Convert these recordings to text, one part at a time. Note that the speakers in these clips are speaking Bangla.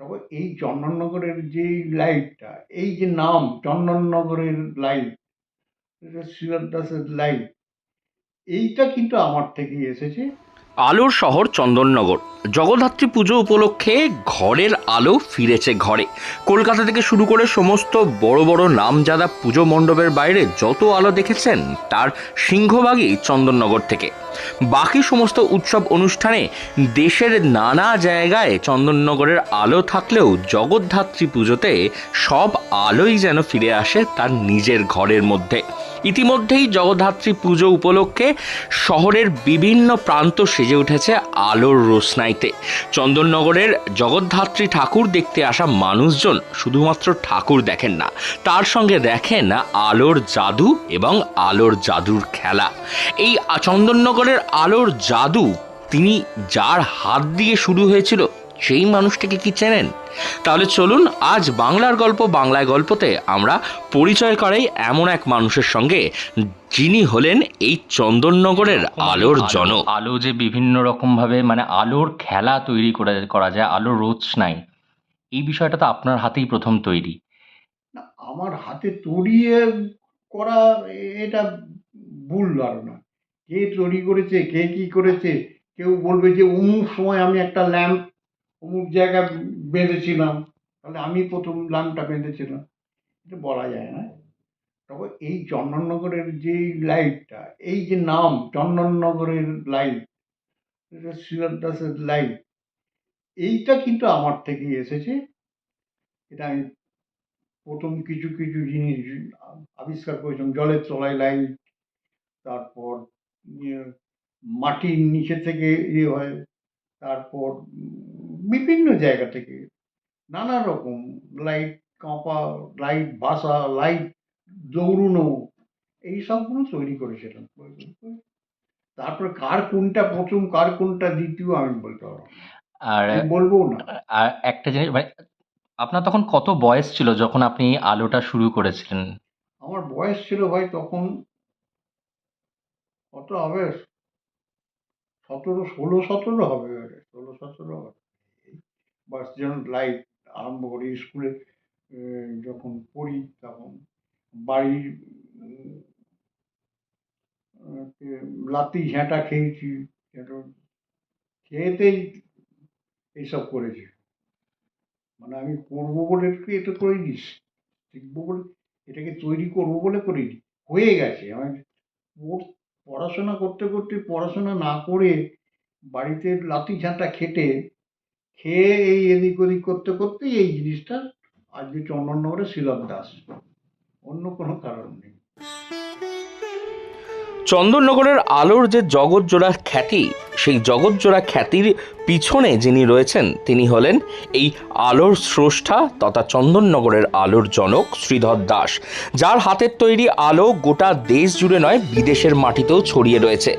তবে এই চন্দননগরের যে লাইটটা, এই যে নাম, চন্দননগরের লাইট শ্রীরাম দাসের লাইট, এইটা কিন্তু আমার থেকেই এসেছে। আলোর শহর চন্দননগর। জগদ্ধাত্রী পুজো উপলক্ষে ঘরের আলো ফিরেছে ঘরে। কলকাতা থেকে শুরু করে সমস্ত বড় বড় নামজাদা পুজো মণ্ডপের বাইরে যত আলো দেখেছেন, তার সিংহভাগই চন্দননগর থেকে। বাকি সমস্ত উৎসব অনুষ্ঠানে দেশের নানা জায়গায় চন্দননগরের আলো থাকলেও জগদ্ধাত্রী পুজোতে সব আলোই যেন ফিরে আসে তার নিজের ঘরের মধ্যে। ইতিমধ্যেই জগদ্ধাত্রী পুজো উপলক্ষে শহরের বিভিন্ন প্রান্ত সেজে উঠেছে আলোর রোশনাইতে। চন্দননগরের জগদ্ধাত্রী ঠাকুর দেখতে আসা মানুষজন শুধুমাত্র ঠাকুর দেখেন না, তার সঙ্গে দেখেন আলোর জাদু এবং আলোর জাদুর খেলা। এই চন্দননগরের আলোর জাদু তিনি যার হাত দিয়ে শুরু হয়েছিল সেই মানুষটাকে কি চেনেন? তাহলে চলুন আজ বাংলার গল্প বাংলায় গল্পতে আমরা পরিচয় করাই এমন এক মানুষের সঙ্গে যিনি হলেন এই চন্দননগরের আলোর জনক। আলো যে বিভিন্ন রকমভাবে মানে আলোর খেলা তৈরি করে করা যায় আলো আলোর রোশনাই এই বিষয়টা তো আপনার হাতেই প্রথম তৈরি। না আমার হাতে তৈরিয়ে করা এটা ভুল ধারণা। কে তৈরি করেছে, কে কি করেছে, কেউ বলবে যে অমুক সময় আমি একটা ল্যাম্প, অমুক জায়গায় বেঁধেছিলাম, তাহলে আমি প্রথম ল্যাম্পটা বেঁধেছিলাম। এটা বলা যায় না। তবে এই চন্দননগরের যে লাইটটা, এই যে নাম, চন্দননগরের লাইট শ্রীরাম দাসের লাইট, এইটা কিন্তু আমার থেকেই এসেছে। এটা আমি প্রথম কিছু কিছু জিনিস আবিষ্কার করেছিলাম, জলের তলায় লাইট, তারপর মাটির নিচে থেকে ইয়ে হয় তারপর বিভিন্ন জায়গা থেকে নানা রকম লাইট কাঁপা লাইট বাসা লাইট দৌড়ুনো এই সবগুলো তৈরি করেছিলাম। তারপর কার কোনটা প্রথম কার কোনটা দ্বিতীয় আমি বলতে পারব আর বলব না। আর একটা জিনিস মানে আপনার তখন কত বয়স ছিল যখন আপনি আলোটা শুরু করেছিলেন? আমার বয়স ছিল ভাই তখন কত হবে? সতেরো, ষোলো, সতেরো হবে ষোলো, সতেরো হবে। বাস যখন লাইট আরম্ভ করি স্কুলে যখন পড়ি তখন বাড়ির লাতি ঝ্যাঁটা খেয়েছি খেয়েতেই এইসব করেছি। মানে আমি করব বলে এটা করিনি, শিখব বলে এটাকে তৈরি করব বলে করিনি, হয়ে গেছে। আমি পড়াশোনা করতে করতে পড়াশোনা না করে বাড়িতে লাঠি ঝাঁটা খেটে খেয়ে এই এদিক ওদিক করতে করতেই এই জিনিসটা আজকে চন্দননগরে শিলক দাস। অন্য কোনো কারণ নেই। চন্দননগরের আলোর যে জগৎজোড়া খ্যাতি, সেই জগৎজোড়া খ্যাতির পিছনে যিনি রয়েছেন, তিনি হলেন এই আলোর স্রষ্টা তথা চন্দননগরের আলোর জনক শ্রীধর দাস, যার হাতের তৈরি আলো গোটা দেশ জুড়ে নয়, বিদেশের মাটিতেও ছড়িয়ে রয়েছে।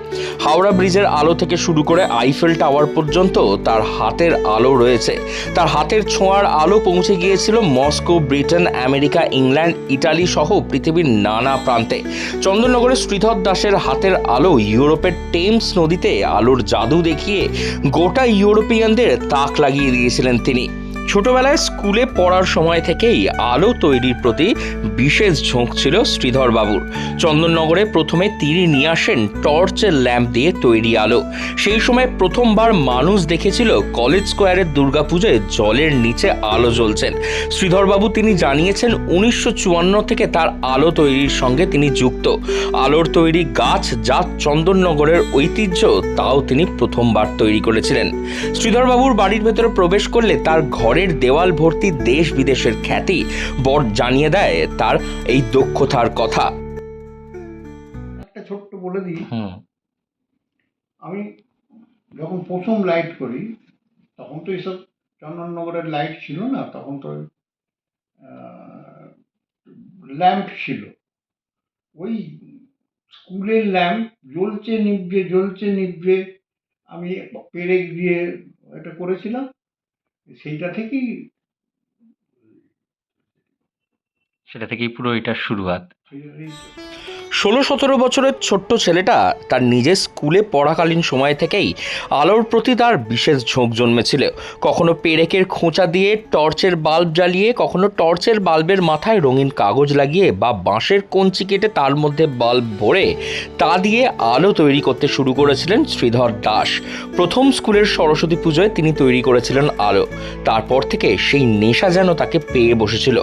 হাওড়া ব্রিজের আলো থেকে শুরু করে আইফেল টাওয়ার পর্যন্ত তার হাতের আলো রয়েছে। তার হাতের ছোঁয়ার আলো পৌঁছে গিয়েছিল Moscow, Britain, America, England, Italy সহ পৃথিবীর নানা প্রান্তে। চন্দননগরের শ্রীধর দাসের হাতের আলো ইউরোপের টেমস নদীতে আলোর জাদু দেখিয়ে গোটা ইউরোপিয়ানদের তাক লাগিয়ে দিয়েছিলেন তিনি। ছোটবেলায় স্কুলে পড়ার সময় থেকেই আলো তৈরির প্রতি বিশেষ ঝোঁক ছিল শ্রীধর বাবুর। চন্দননগরে প্রথমে তিনি নিয়ে আসেন টর্চের ল্যাম্প দিয়ে তৈরি আলো। সেই সময় প্রথমবার মানুষ দেখেছিল কলেজ স্কোয়ারের দুর্গাপুজোয় জলের নিচে আলো জ্বলছেন। শ্রীধরবাবু তিনি জানিয়েছেন, উনিশশো চুয়ান্ন থেকে তার আলো তৈরির সঙ্গে তিনি যুক্ত। আলোর তৈরি গাছ যা চন্দননগরের ঐতিহ্য, তাও তিনি প্রথমবার তৈরি করেছিলেন। শ্রীধরবাবুর বাড়ির ভেতরে প্রবেশ করলে তার ঘরের দেওয়াল ভর্তি দেশ বিদেশের খ্যাতি বর জানিয়ে দেয় তার এই দক্ষতার কথা। একটা ছোট্ট বলে দিই। আমি যখন প্রথম লাইট করি তখন তো এইসব চন্দননগরের লাইট ছিল না তখন তো ল্যাম্প ছিল। ওই স্কুলের ল্যাম্প জ্বলছে নিভবে জ্বলছে নিভবে আমি পেরেক দিয়ে এটা করেছিলাম। সেইটা থেকেই সেটা থেকেই পুরো এটার শুরুয়াত। ষোলো সতেরো বছরের ছোট্ট ছেলেটা তার নিজের স্কুলে পড়াকালীন সময় থেকেই আলোর প্রতি তার বিশেষ ঝোঁক জন্মেছিল। কখনো পেরেকের খোঁচা দিয়ে টর্চের বাল্ব জ্বালিয়ে, কখনো টর্চের বাল্বের মাথায় রঙিন কাগজ লাগিয়ে বা বাঁশের কঞ্চি কেটে তার মধ্যে বাল্ব ভরে তা দিয়ে আলো তৈরি করতে শুরু করেছিলেন শ্রীধর দাস। প্রথম স্কুলের সরস্বতী পুজোয় তিনি তৈরি করেছিলেন আলো। তারপর থেকে সেই নেশা যেন তাকে পেয়ে বসেছিল।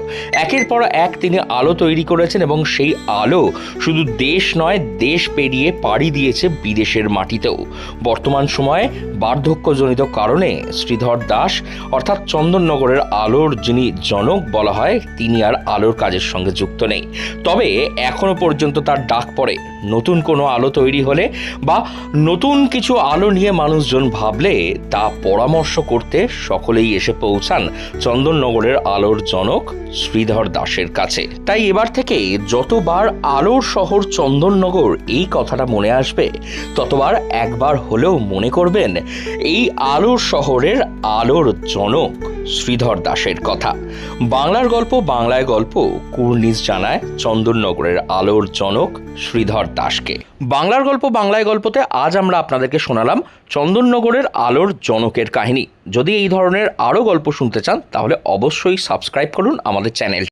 একের পর এক তিনি আলো তৈরি করেছেন এবং সেই আলো শুধু দেশ নয়, দেশ পেরিয়ে পাড়ি দিয়েছে বিদেশের মাটিতেও। বর্তমান সময়ে বার্ধক্যজনিত কারণে শ্রীধর দাস, অর্থাৎ চন্দননগরের আলোর যিনি জনক বলা হয়, তিনি আর আলোর কাজের সঙ্গে যুক্ত নেই। তবে এখনও পর্যন্ত তার ডাক পড়ে, নতুন কোনো আলো তৈরি হলে বা নতুন কিছু আলো নিয়ে মানুষজন ভাবলে তা পরামর্শ করতে সকলেই এসে পৌঁছান চন্দননগরের আলোর জনক শ্রীধর দাসের কাছে। তাই এবার থেকে যতবার আলোর শহর চন্দননগর এই কথাটা মনে আসবে। ততবার একবার হলেও মনে করবেন, এই আলোর শহরের আলোর জনক শ্রীধর দাসের কথা। বাংলার গল্প বাংলায় গল্প, কুর্নিশ জানায় চন্দননগরের আলোর জনক শ্রীধর দাসকে। বাংলার গল্প বাংলায় গল্পতে আজ আমরা আপনাদেরকে শোনালাম চন্দননগরের আলোর জনকের কাহিনী। যদি এই ধরনের আরও গল্প শুনতে চান, তাহলে অবশ্যই সাবস্ক্রাইব করুন আমাদের চ্যানেল